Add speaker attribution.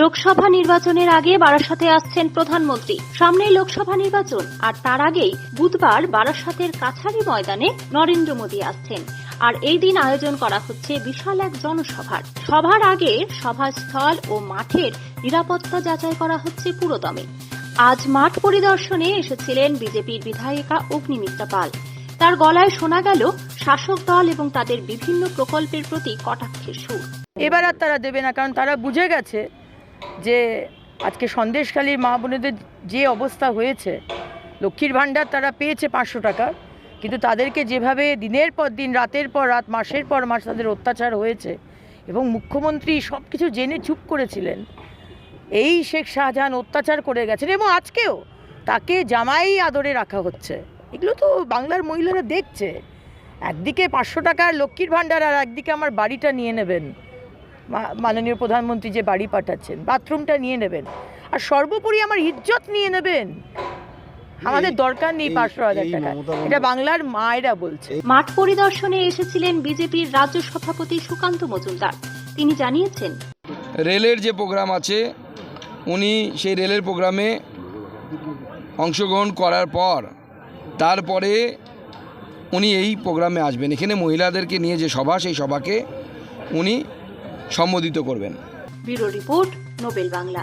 Speaker 1: লোকসভা নির্বাচনের আগে বারাসাতে আসছেন প্রধানমন্ত্রী। সামনেই লোকসভা নির্বাচন, আর তার আগেই বুধবার বারাসাতের কাছারি ময়দানে নরেন্দ্র মোদী আসছেন। আর এই দিন আয়োজন করা হচ্ছে বিশাল এক জনসভার। সভার আগে সভাস্থল ও মাঠের নিরাপত্তা যাচাই করা হচ্ছে পুরোদমে। আজ মাঠ পরিদর্শনে এসেছিলেন বিজেপির বিধায়িকা অগ্নিমিত্রা পাল। তার গলায় শোনা গেল, শাসক দল এবং তাদের বিভিন্ন প্রকল্পের প্রতি কটাক্ষের সুর।
Speaker 2: এবার আর তারা দেবে না, কারণ তারা বুঝে গেছে যে আজকে সন্দেশখালীর মা বোনেদের যে অবস্থা হয়েছে, লক্ষ্মীর ভাণ্ডার তারা পেয়েছে পাঁচশো টাকা, কিন্তু তাদেরকে যেভাবে দিনের পর দিন, রাতের পর রাত, মাসের পর মাস তাদের অত্যাচার হয়েছে এবং মুখ্যমন্ত্রী সব কিছু জেনে চুপ করেছিলেন, এই শেখ শাহজাহান অত্যাচার করে গেছেন এবং আজকেও তাকে জামাই আদরে রাখা হচ্ছে। এগুলো তো বাংলার মহিলারা দেখছে। একদিকে পাঁচশো টাকার লক্ষ্মীর ভাণ্ডার আর একদিকে আমার বাড়িটা নিয়ে নেবেন। মাননীয় প্রধানমন্ত্রী যে বাড়ি পাঠাচ্ছেন বাথরুমটা নিয়ে নেবেন। আর সর্বোপরি আমার ইজ্জত নিয়ে নেবেন। আমাদের দরকার নেই পাঁচশো হাজার টাকা। এটা বাংলার মায়েরা বলছে।
Speaker 1: মাঠ পরিদর্শনে এসেছিলেন বিজেপির রাজ্য সভাপতি সুকান্ত মজুমদার। তিনি জানিয়েছেন
Speaker 3: রেলের যে প্রোগ্রাম আছে উনি সেই রেলের প্রোগ্রামে অংশগ্রহণ করার পর তারপরে উনি এই প্রোগ্রামে আসবেন। এখানে মহিলাদেরকে নিয়ে যে সভা সেই সভাকে উনি সম্বোধিত করবেন।
Speaker 1: Bureau report Nobel Bangla.